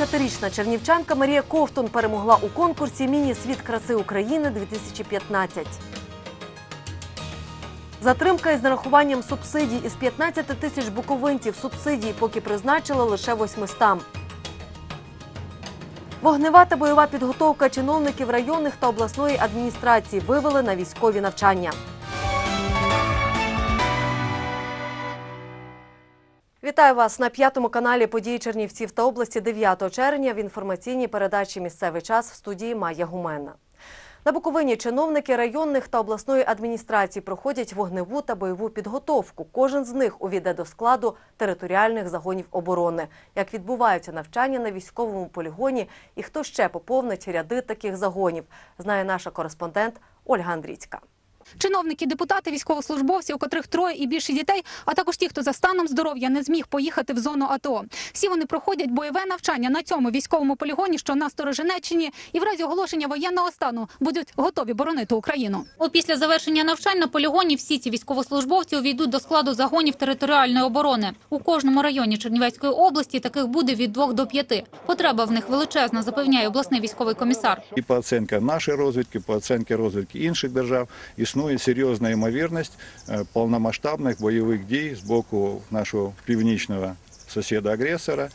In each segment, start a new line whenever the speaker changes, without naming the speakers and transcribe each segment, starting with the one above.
19-річна чернівчанка Марія Ковтун перемогла у конкурсі Міні Світ краси України 2015. Затримка із нарахуванням субсидій із 15 тисяч буковинців субсидії поки призначили лише 800. Вогнева та бойова підготовка чиновників районних та обласної адміністрації вивели на військові навчання. Вітаю вас на п'ятому каналі події Чернівців та області 9 червня в інформаційній передачі Місцевий час в студії Майя Гуменна. На Буковині чиновники районних та обласної адміністрації проходять вогневу та бойову підготовку. Кожен з них увійде до складу територіальних загонів оборони. Як відбуваються навчання на військовому полігоні і хто ще поповнить ряди таких загонів, знає наша кореспондент Ольга Андрійська.
Чиновники, депутати, військовослужбовці, у котрих троє і більше дітей, а також ті, хто за станом здоров'я не зміг поїхати в зону АТО. Всі вони проходять бойове навчання на цьому військовому полігоні, що на Сторожинеччині, і в разі оголошення воєнного стану будуть готові боронити Україну. Опісля завершення навчань на полігоні всі ці військовослужбовці увійдуть до складу загонів територіальної оборони. У кожному районі Чернівецької області таких буде від двох до п'яти. Потреба в них величезна, запевняє обласний військовий комісар.
І по оцінкам нашої розвідки, по оцінці розвідки інших держав існує серйозна ймовірність е, повномасштабних бойових дій з боку нашого північного сусіда-агресора.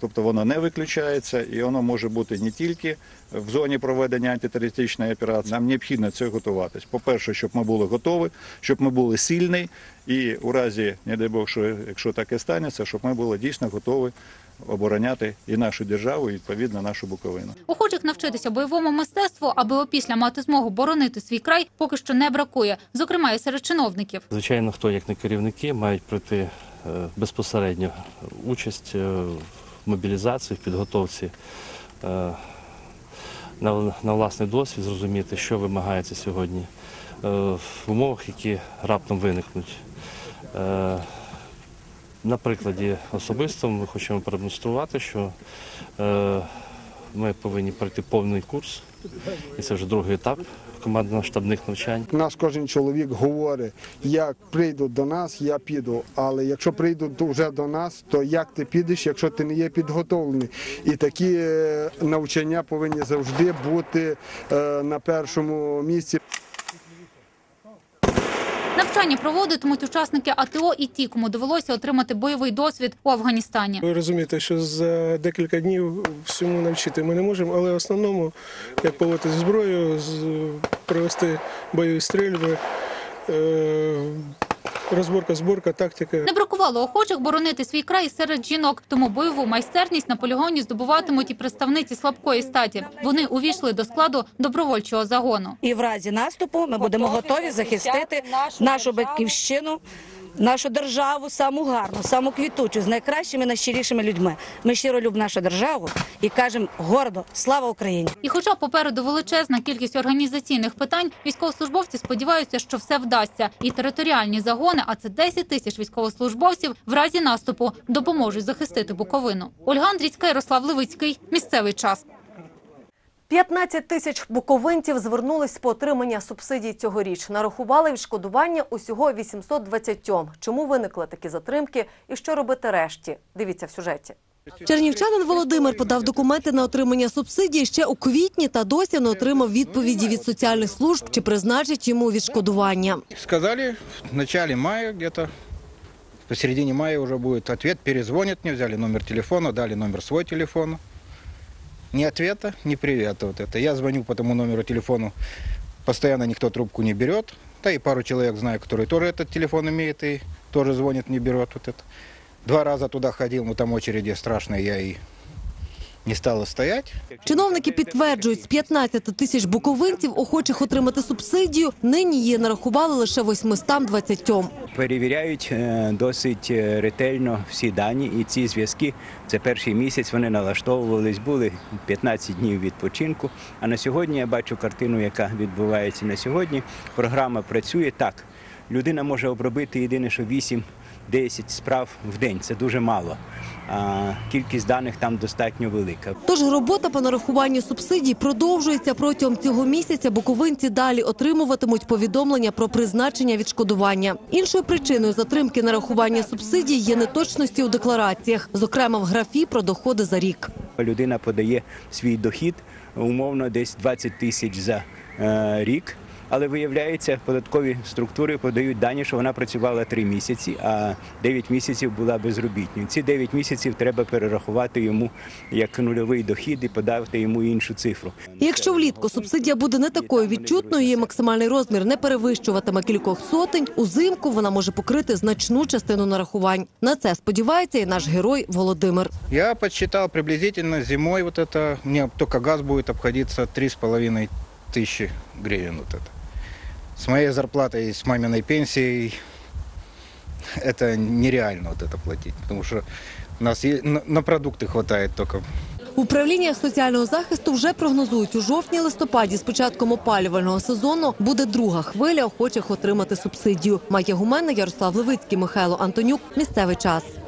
Тобто воно не виключається і воно може бути не тільки в зоні проведення антитерористичної операції. Нам необхідно це готуватись. По-перше, щоб ми були готові, щоб ми були сильні, і у разі, не дай Бог, що якщо таке станеться, щоб ми були дійсно готові обороняти і нашу державу, і відповідно нашу Буковину.
Охочих навчитися бойовому мистецтву, аби опісля мати змогу боронити свій край, поки що не бракує, зокрема і серед чиновників.
Звичайно, хто як не керівники мають пройти е, безпосередньо участь е, в мобілізації, в підготовці е, на, на власний досвід, зрозуміти, що вимагається сьогодні е, в умовах, які раптом виникнуть. Е, На прикладі особистому ми хочемо продемонструвати, що е, ми повинні пройти повний курс, і це вже другий етап командно-штабних навчань.
Нас кожен чоловік говорить, як прийдуть до нас, я піду. Але якщо прийдуть вже до нас, то як ти підеш, якщо ти не є підготовлений? І такі е, навчання повинні завжди бути е, на першому місці.
Навчання проводитимуть учасники АТО і ті, кому довелося отримати бойовий досвід у Афганістані.
Ви розумієте, що за декілька днів всьому навчити ми не можемо, але в основному, як поводити зброю, провести бойові стрільби, е, розборка, зборка, тактика.
Не бракувало охочих боронити свій край серед жінок, тому бойову майстерність на полігоні здобуватимуть і представниці слабкої статі. Вони увійшли до складу добровольчого загону.
І в разі наступу ми будемо готові захистити нашу батьківщину, нашу державу, саму гарну, саму квітучу, з найкращими, найщирішими людьми. Ми щиро любимо нашу державу і кажемо гордо слава Україні.
І, хоча попереду величезна кількість організаційних питань, військовослужбовці сподіваються, що все вдасться, і територіальні загони, а це 10 тисяч військовослужбовців, в разі наступу допоможуть захистити Буковину. Ольга Андрійська, Ярослав Левицький. Місцевий час.
15 тисяч буковинців звернулись по отримання субсидій цьогоріч. Нарахували відшкодування усього 820. Чому виникли такі затримки і що робити решті? Дивіться в сюжеті. Чернівчанин Володимир подав документи на отримання субсидії ще у квітні та досі не отримав відповіді від соціальних служб, чи призначать йому відшкодування.
Сказали в начале мая где-то, посередине мая уже будет ответ, перезвонят мне, взяли номер телефона, дали номер свой телефона. Ни ответа, ни привета вот это. Я звоню по тому номеру телефону, постоянно никто трубку не берет. Да и пару человек знаю, которые тоже этот телефон имеют и тоже звонят, не берет вот это. Два раза туда ходил, но там очереди страшные, я и не стала стоять.
Чиновники підтверджують, з 15 тисяч буковинців, охочих отримати субсидію, нині її нарахували лише 820.
перевіряють е, досить е, ретельно всі дані, і ці зв'язки це перший місяць. Вони налаштовувались, були 15 днів відпочинку. А на сьогодні я бачу картину, яка відбувається на сьогодні. Програма працює так. Людина може обробити єдине, що 8-10 справ в день. Це дуже мало. Кількість даних там достатньо велика.
Тож робота по нарахуванню субсидій продовжується протягом цього місяця. Буковинці далі отримуватимуть повідомлення про призначення відшкодування. Іншою причиною затримки нарахування субсидій є неточності у деклараціях, зокрема в графі про доходи за рік.
людина подає свій дохід, умовно десь 20 тисяч за е, рік Але виявляється, податкові структури подають дані, що вона працювала 3 місяці, а 9 місяців була безробітною. Ці 9 місяців треба перерахувати йому як нульовий дохід і подати йому іншу цифру.
І Якщо влітку субсидія буде не такою відчутною, її максимальний розмір не перевищуватиме кількох сотень, узимку вона може покрити значну частину нарахувань. На це сподівається і наш герой Володимир.
Я подсчитал приблизительно зимой вот это, мне только газ будет обходиться 3,5 тысячи гривен вот это. С моей зарплатой и с маминой пенсией это нереально вот это платить, потому что у нас е- на на продукты хватает только
В управліннях соціального захисту вже прогнозують у жовтні-листопаді з початком опалювального сезону буде друга хвиля охочих отримати субсидію. Майя Гумена, Ярослав Левицький, Михайло Антонюк. Місцевий час. –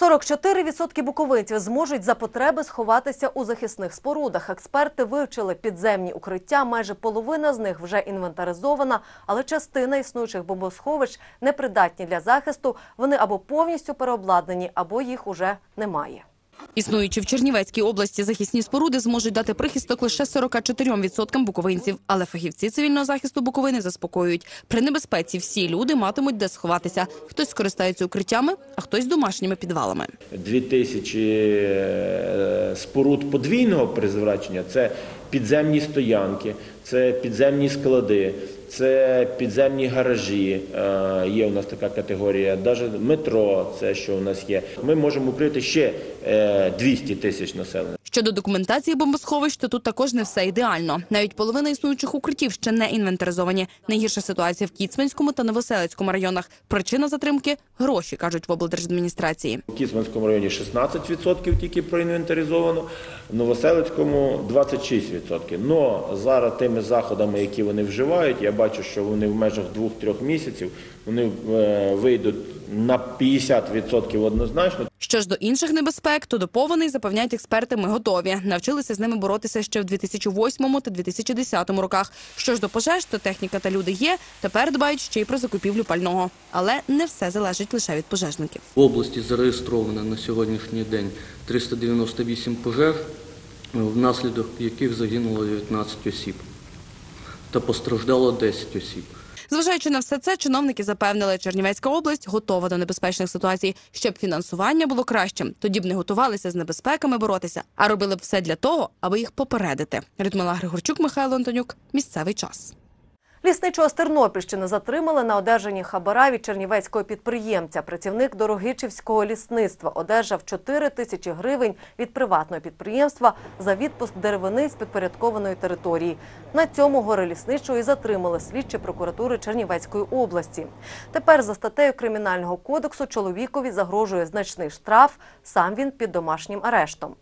44% буковинців зможуть за потреби сховатися у захисних спорудах. Експерти вивчили підземні укриття. Майже половина з них вже інвентаризована, але частина існуючих бомбосховищ непридатні для захисту. Вони або повністю переобладнані, або їх уже немає.
Існуючи в Чернівецькій області захисні споруди зможуть дати прихисток лише 44% буковинців. Але фахівці цивільного захисту Буковини заспокоюють. При небезпеці всі люди матимуть де сховатися. Хтось скористається укриттями, а хтось домашніми підвалами.
Дві тисячі е, споруд подвійного призначення – це підземні стоянки, це підземні склади, це підземні гаражі. е, Є у нас така категорія, навіть метро, це що у нас є. Ми можемо укрити ще е, 200 тисяч населення.
Щодо документації бомбосховищ, то тут також не все ідеально. Навіть половина існуючих укриттів ще не інвентаризовані. Найгірша ситуація в Кіцманському та Новоселицькому районах. Причина затримки гроші кажуть в облдержадміністрації.
У Кіцманському районі 16% тільки проінвентаризовано, в Новоселицькому 26%. Но зараз тими заходами, які вони вживають, я бачу, що вони в межах 2-3 місяців вони е, вийдуть на 50% однозначно.
Що ж до інших небезпек, то до повеней, запевняють експерти, ми готові. Навчилися з ними боротися ще в 2008 та 2010 роках. Що ж до пожеж, то техніка та люди є. Тепер дбають ще й про закупівлю пального. Але не все залежить лише від пожежників.
В області зареєстровано на сьогоднішній день 398 пожеж, внаслідок яких загинуло 19 осіб та постраждало 10 осіб.
Зважаючи на все це, чиновники запевнили, Чернівецька область готова до небезпечних ситуацій, щоб фінансування було кращим. Тоді б не готувалися з небезпеками боротися, а робили б все для того, аби їх попередити. Людмила Григорчук, Михайло Антонюк. Місцевий час.
Лісничого з Тернопільщини затримали на одержанні хабара від чернівецького підприємця. Працівник Дорогичівського лісництва одержав 4 тисячі гривень від приватного підприємства за відпуск деревини з підпорядкованої території. На цьому горе лісничого і затримали слідчі прокуратури Чернівецької області. Тепер за статтею Кримінального кодексу чоловікові загрожує значний штраф. Сам він під домашнім арештом.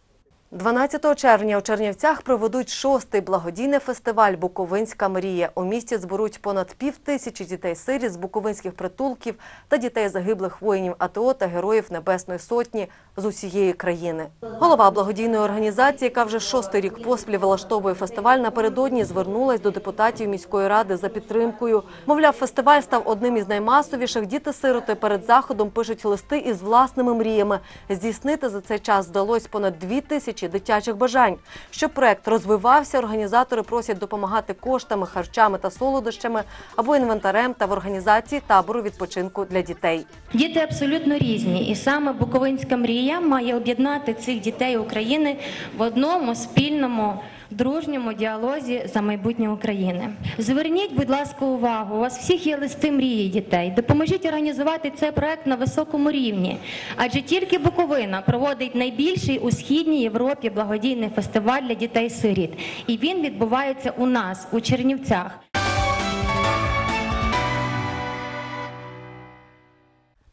12 червня у Чернівцях проведуть шостий благодійний фестиваль Буковинська мрія. У місті зберуть понад пів тисячі дітей-сиріт з буковинських притулків та дітей загиблих воїнів АТО та героїв Небесної Сотні з усієї країни. Голова благодійної організації, яка вже шостий рік поспіль влаштовує фестиваль, напередодні звернулась до депутатів міської ради за підтримкою. Мовляв, фестиваль став одним із наймасовіших. Діти-сироти перед заходом пишуть листи із власними мріями. Здійснити за цей час вдалось понад дві тисячі дитячих бажань. Щоб проект розвивався, організатори просять допомагати коштами, харчами та солодощами або інвентарем та в організації табору відпочинку для дітей.
Діти абсолютно різні, і саме Буковинська мрія має об'єднати цих дітей України в одному спільному. Дружньому діалозі за майбутнє України. Зверніть, будь ласка, увагу. У вас всіх є листи мрії дітей. Допоможіть організувати цей проект на високому рівні. Адже тільки Буковина проводить найбільший у східній Європі благодійний фестиваль для дітей-сиріт. І він відбувається у нас, у Чернівцях.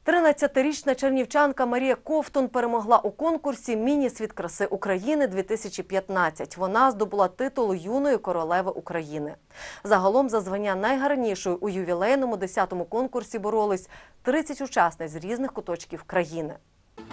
13-річна чернівчанка Марія Ковтун перемогла у конкурсі Міні-світ краси України 2015. Вона здобула титул юної королеви України. Загалом за звання найгарнішою у ювілейному 10-му конкурсі боролись 30 учасниць з різних куточків країни.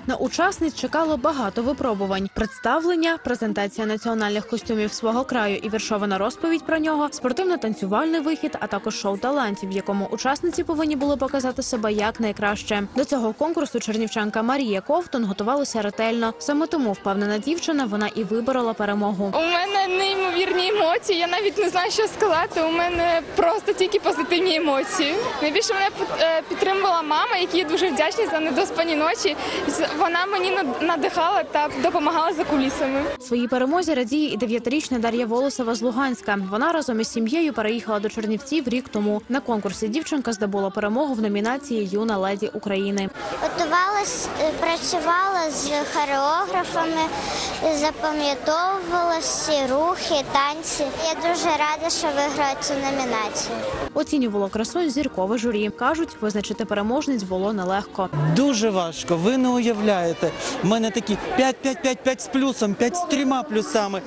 На учасниць чекало багато випробувань: представлення, презентація національних костюмів свого краю і віршована розповідь про нього, спортивно-танцювальний вихід, а також шоу талантів, в якому учасниці повинні були показати себе як найкраще. До цього конкурсу чернівчанка Марія Ковтун готувалася ретельно. Саме тому впевнена дівчина вона і виборола перемогу.
У мене неймовірні емоції. Я навіть не знаю, що сказати. У мене просто тільки позитивні емоції. Найбільше мене е, підтримувала мама, якій я дуже вдячна за недоспані ночі. Вона мені надихала та допомагала за кулісами.
Своїй перемозі радіє і дев'ятирічна Дар'я Волосова з Луганська. Вона разом із сім'єю переїхала до Чернівців рік тому. На конкурсі дівчинка здобула перемогу в номінації Юна леді України.
Готувалась, е, працювала з хореографами, запам'ятовувала всі рухи, танці. Я дуже рада, що виграла цю номінацію.
Оцінювало красу зіркове журі. кажуть, визначити переможниць було нелегко.
Дуже важко, ви не уявляєте. У мене такі 5, 5, 5, 5 з плюсом, 5 з трьома плюсами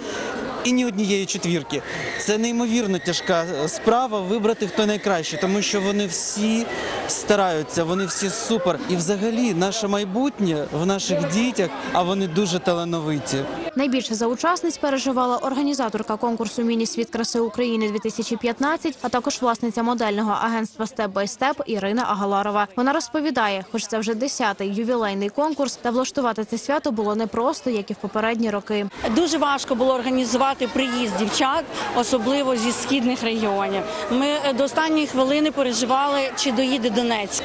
і ні однієї четвірки. Це неймовірно тяжка справа вибрати хто найкраще, тому що вони всі стараються, вони всі супер. І взагалі наше майбутнє в наших дітях, а вони дуже талановиті.
Найбільше за учасниць переживала організаторка конкурсу Міні-світ краси України 2015, а також власниця модельного агентства Степ бай Степ Ірина Агаларова. Вона розповідає, хоч це вже десятий ювілейний конкурс, та влаштувати це свято було непросто, як і в попередні роки.
Дуже важко було організувати приїзд дівчат, особливо зі східних регіонів. Ми е, до останньої хвилини переживали, чи доїде Донецьк,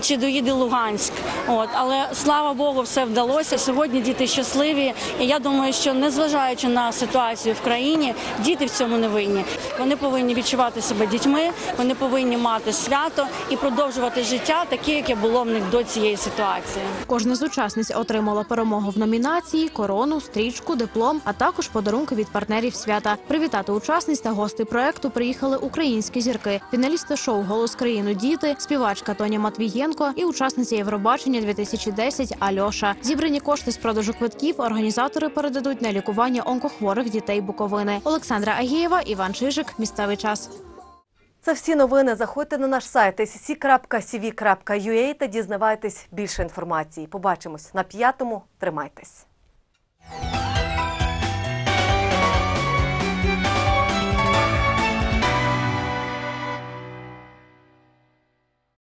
чи доїде Луганськ. От але слава Богу, все вдалося. Сьогодні діти щасливі. І я думаю, що незважаючи на ситуацію в країні, діти в цьому не винні. Вони повинні відчувати себе дітьми, вони повинні мати свято і продовжувати життя таке, яке було в них до цієї ситуації.
Кожна з учасниць отримала перемогу в номінації, корону, стрічку, диплом, а також подарунки від партнерів свята. Привітати учасниць та гостей проекту приїхали українські зірки, фіналісти шоу Голос країну діти, співачка Тоня Матвієнко і учасниця Євробачення 2010 Альоша. Зібрані кошти з продажу квитків організатори передадуть на лікування онкохворих дітей Буковини. Олександра Агієва, Іван Чижик. Місцевий час.
Це всі новини. Заходьте на наш сайт sc.cv.ua та дізнавайтесь більше інформації. Побачимось на п'ятому. Тримайтесь.